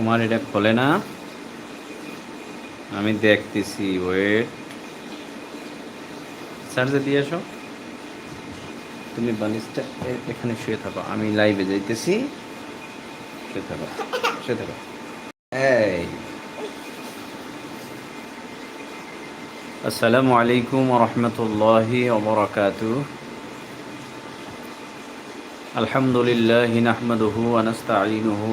তোমার এটা খোলে না। আমি দেখতেছি ওয়েট চার্জে দিয়ে আসো। তুমি বালিশটা এখানে শুয়ে থাকো। আমি লাইভে যাইতেছি। শুয়ে থাকো শুয়ে থাকো। আসসালামু আলাইকুম রহমতুল্লাহি হু আলহামদুলিল্লাহ নাহমাদুহু হু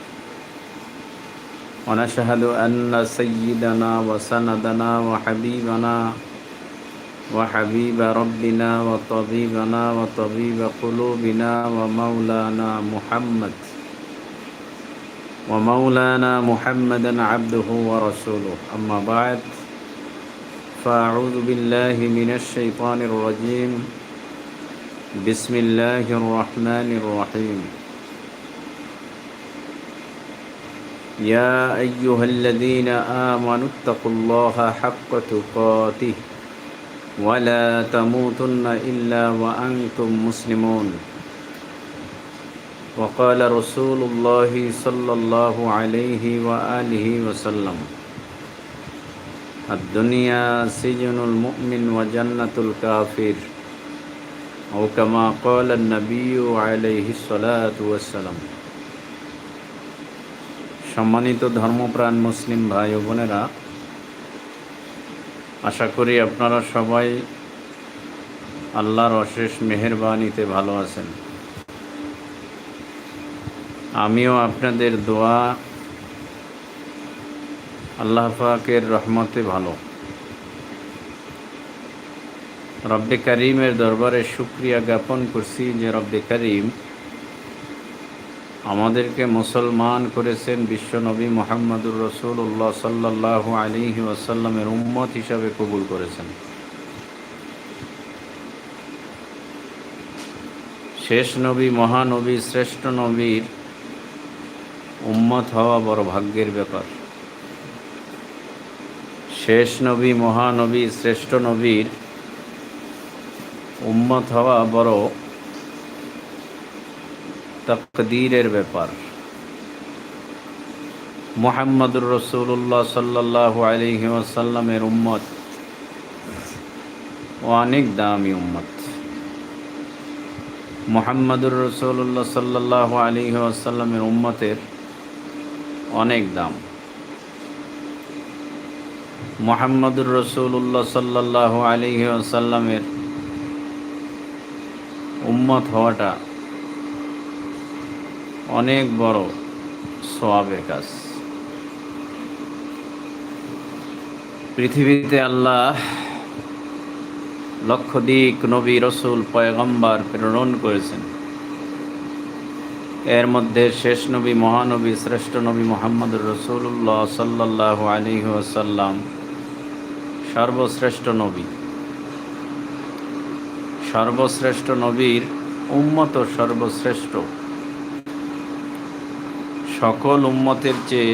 ونشهد أن سيدنا وسندنا وحبيبنا وحبيب ربنا وطبيبنا وطبيب قلوبنا ومولانا محمد ومولانا محمدا عبده ورسوله. أما بعد فأعوذ بالله من الشيطان الرجيم. بسم الله الرحمن الرحيم. يا أيها الذين آمنوا اتقوا الله حق تقاته ولا تموتن إلا وأنتم مسلمون. وقال رسول الله صلى الله عليه وآله وسلم الدنيا سجن المؤمن وجنة الكافر. أو كما قال النبي عليه الصلاة والسلام সম্মানিত ধর্মপ্রাণ মুসলিম ভাই ও বোনেরা, আশা করি আপনারা সবাই আল্লাহর অশেষ মেহেরবানিতে ভালো আছেন। আমিও আপনাদের দোয়া আল্লাহ পাকের রহমতে ভালো। রব্বে করিমের দরবারে শুক্রিয়া জ্ঞাপন করছি যে রব্বে করিম আমাদেরকে মুসলমান করেছেন বিশ্বনবী মোহাম্মদুর রসুল্লাহ সাল্লাহ আলিহি ওয়াসাল্লামের উম্মত হিসাবে কবুল করেছেন। শেষ নবী মহানবী শ্রেষ্ঠ নবীর উম্মত হওয়া বড় ভাগ্যের ব্যাপার। শেষ নবী, মহানবী, শ্রেষ্ঠ নবীর উম্মত হওয়া বড় তকদিরের ব্যাপার। মোহাম্মদুর রসুল্লাহ সাল্লাহ আলহি ওয়াসাল্লামের উম্মত। অনেক দামি উম্মত। মোহাম্মদুর রসুল্লাহ সাল্লাহ আলহি ওয়াসাল্লামের উম্মতের অনেক দাম। মোহাম্মদুর রসুল্লাহ সাল্লাহ আলহি ওয়াসাল্লামের উম্মত হওয়াটা অনেক বড় সোয়াবের কাজ। পৃথিবীতে আল্লাহ লক্ষদিক নবী, রসুল, পয়গম্বার প্রেরণ করেছেন। এর মধ্যে শেষ নবী, মহানবী, শ্রেষ্ঠ নবী মোহাম্মদ রসুল্লাহ সাল্লাহ আলী ওসাল্লাম সর্বশ্রেষ্ঠ নবী। সর্বশ্রেষ্ঠ নবীর উম্মত সর্বশ্রেষ্ঠ। সকল উম্মতের চেয়ে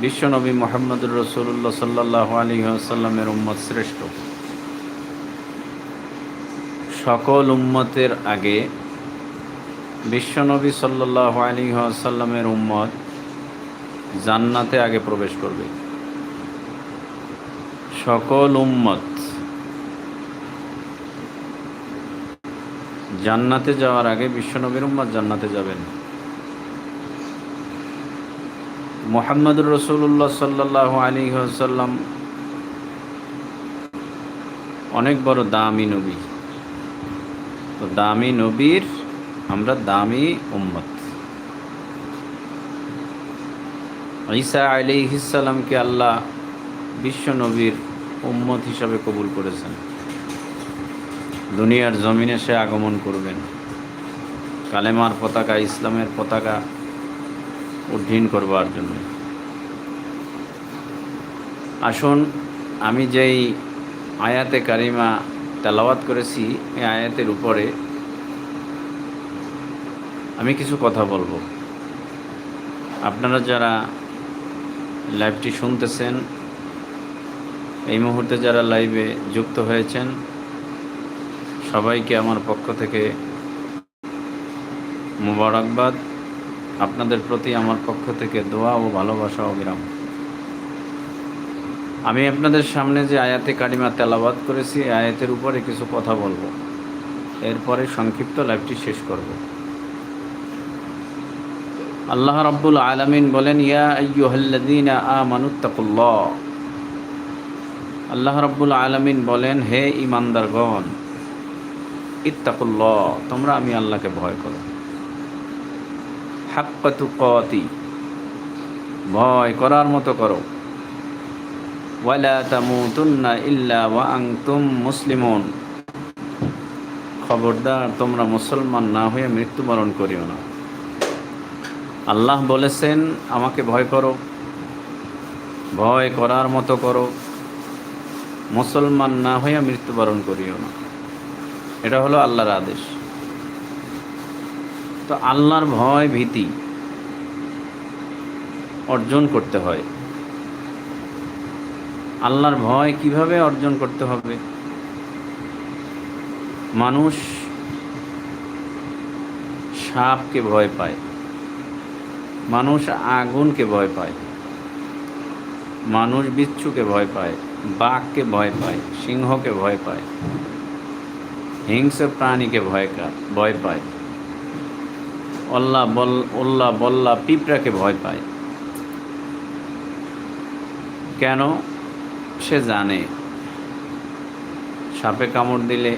বিশ্বনবী মোহাম্মদুর রসুল্লাহ সাল্লাহ আলী আসাল্লামের উম্মত শ্রেষ্ঠ। সকল উম্মতের আগে বিশ্বনবী সাল্লাহ আলী আসাল্লামের উম্মত জান্নাতে আগে প্রবেশ করবে। সকল উম্মত জান্নাতে যাওয়ার আগে বিশ্বনবীর উম্মত জান্নাতে যাবেন। মোহাম্মদুর রসুল্লাহ সাল্লাহ আলী সাল্লাম অনেক বড় দামি নবী। তো দামি নবীর আমরা দামি উম্মত। ঈসা আলী ইসাল্লামকে আল্লাহ বিশ্ব নবীর উম্মত হিসাবে কবুল করেছেন। দুনিয়ার জমিনে সে আগমন করবেন। কালেমার পতাকা, ইসলামের পতাকা উড্ডীন করবার জন্য। আসুন, আমি যেই আয়াতে কারিমা তেলাওয়াত করেছি, এই আয়াতের উপরে আমি কিছু কথা বলব। আপনারা যারা লাইভটি শুনতেছেন, এই মুহূর্তে যারা লাইভে যুক্ত হয়েছেন, সবাইকে আমার পক্ষ থেকে মুবারকবাদ। আপনাদের প্রতি আমার পক্ষ থেকে দোয়া ও ভালোবাসা অবিরাম আমি আপনাদের সামনে যে আয়াতে কারিমা তেলাবাদ করেছি আয়াতের উপরে কিছু কথা বলব। এরপরে সংক্ষিপ্ত লাইভটি শেষ করব। আল্লাহ রাব্বুল আলামিন বলেন, ইয়া আল্লাহ রাব্বুল আলামিন বলেন, হে ইমানদারগণ ইত্তাকুল্লাহ, তোমরা আমি আল্লাহকে ভয় করো। হাক্কাতু কতি ভয় করার মতো করো। ওয়ালা তামুতুন্না ইল্লা ওয়া আনতুম মুসলিমুন। খবরদার, তোমরা মুসলমান না হয়ে মৃত্যুবরণ করিও না। আল্লাহ বলেছেন, আমাকে ভয় করো। ভয় করার মতো করো। মুসলমান না হয়ে মৃত্যুবরণ করিও না। এটা হলো আল্লাহর আদেশ। তো আল্লাহর ভয় ভীতি অর্জন করতে হয়। আল্লাহর ভয় কীভাবে অর্জন করতে হবে? মানুষ সাপকে ভয় পায়। মানুষ আগুনকে ভয় পায়। মানুষ বিচ্ছুকে ভয় পায়। বাঘকে ভয় পায়। সিংহকে ভয় পায়। হিংস্র প্রাণীকে ভয় ভয় পায়। অল্লা বল ওল্লা বল্লা পিঁপড়াকে ভয় পায়। কেন? সে জানে। সাপে কামড় দিলে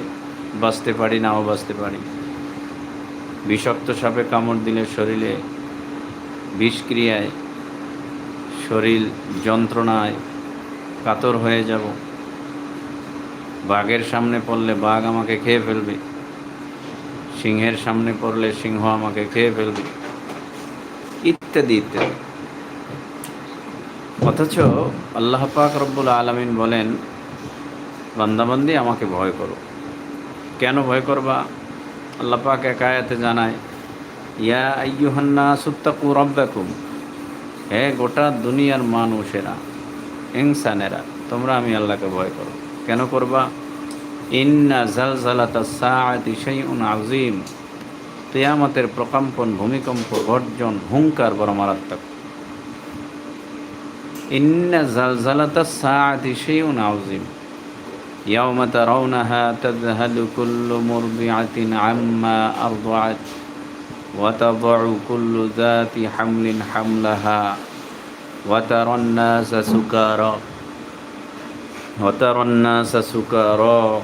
বাঁচতে পারি, নাও বাঁচতে পারি। বিষাক্ত সাপে কামড় দিলে শরীরে বিষক্রিয়ায় শরীর যন্ত্রণায় কাতর হয়ে যাব। বাঘের সামনে পড়লে বাঘ আমাকে খেয়ে ফেলবে। সিংহের সামনে পড়লে সিংহ আমাকে খেয়ে ফেলবে। ইত্যাদি ইত্যাদি। অথচ আল্লাহ পাক রব্বুল আলমিন বলেন, বান্দাবান্দি আমাকে ভয় করো। কেন ভয় করবা? আল্লাহ পাক একায়াতে জানায়, ইয়া আইয়ুহান্না সুত্তাকু রব্বাকুম। হে গোটা দুনিয়ার মানুষেরা, ইনসানেরা, তোমরা আমি আল্লাহকে ভয় করো। কেন করবা? ইন্না জালজালাতা সাআতি শাইউন আযীম কিয়ামতের প্রকম্পন ভূমিকম্প গর্জন হুঙ্কার বড় মারাত্মক ইন্না জালজালাতা সাআতি শাইউন আযীম يوم ترونها تذهل كل مرضعة عما أرضعت وتضع كل ذات حمل حملها وترى الناس سكارى وترى الناس سكارى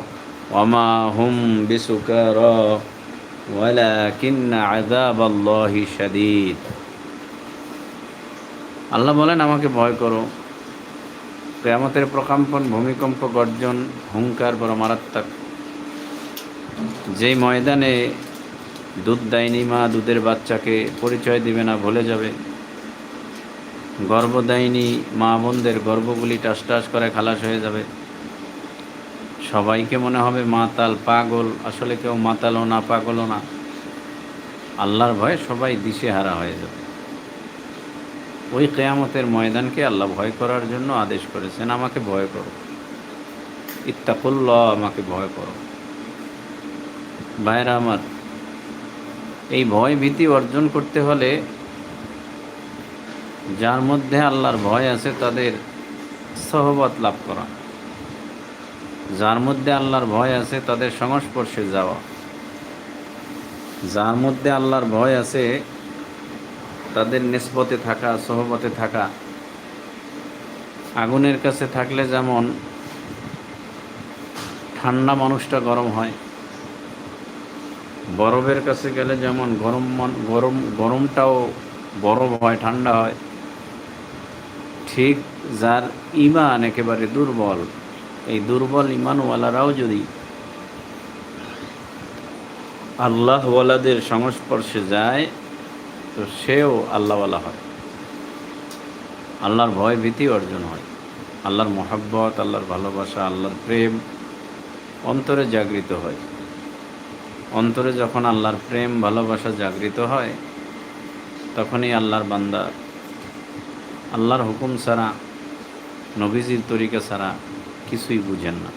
আল্লাহ বলেন, আমাকে ভয় করো। কেয়ামতের প্রকম্পন, ভূমিকম্প, গর্জন হুঙ্কার বড় মারাত্মক। যেই ময়দানে দুধ দেয়নি মা, দুধের বাচ্চাকে পরিচয় দিবে না, ভুলে যাবে। গর্ব দেয়নি মা বোনদের, গর্বগুলি টাস টাস করে খালাস হয়ে যাবে। সবাইকে মনে হবে মাতাল, পাগল। আসলে কেউ মাতালও না, পাগলও না। আল্লাহর ভয়ে সবাই দিশে হারা হয়ে যাবে। ওই কেয়ামতের ময়দানকে আল্লাহ ভয় করার জন্য আদেশ করেছেন, আমাকে ভয় করো। ইত্তাকুল্ল আমাকে ভয় করো। ভাইরা আমার, এই ভয় ভীতি অর্জন করতে হলে যার মধ্যে আল্লাহর ভয় আছে তাদের সহবত লাভ করা। যার মধ্যে আল্লাহর ভয় আছে তাদের সংস্পর্শে যাওয়া। যার মধ্যে আল্লাহর ভয় আছে তাদের নিসবতে থাকা, সহবতে থাকা। আগুনের কাছে থাকলে যেমন ঠান্ডা মানুষটা গরম হয়, বরফের কাছে গেলে যেমন গরম গরম, গরমটাও বরফ হয়, ঠান্ডা হয়, ঠিক যার ইমান একেবারে দুর্বল। এই দুর্বল ইমানওয়ালারাও যদি আল্লাহওয়ালাদের সংস্পর্শে যায়, তো সেও আল্লাহওয়ালা হয়। আল্লাহর ভয় ভীতি অর্জন হয়। আল্লাহর মহাব্বত, আল্লাহর ভালোবাসা, আল্লাহর প্রেম অন্তরে জাগৃত হয়। অন্তরে যখন আল্লাহর প্রেম, ভালোবাসা জাগৃত হয়, তখনই আল্লাহর বান্দা, আল্লাহর হুকুম ছাড়া, নবীজির তরিকা ছাড়া কিছুই বুঝেন না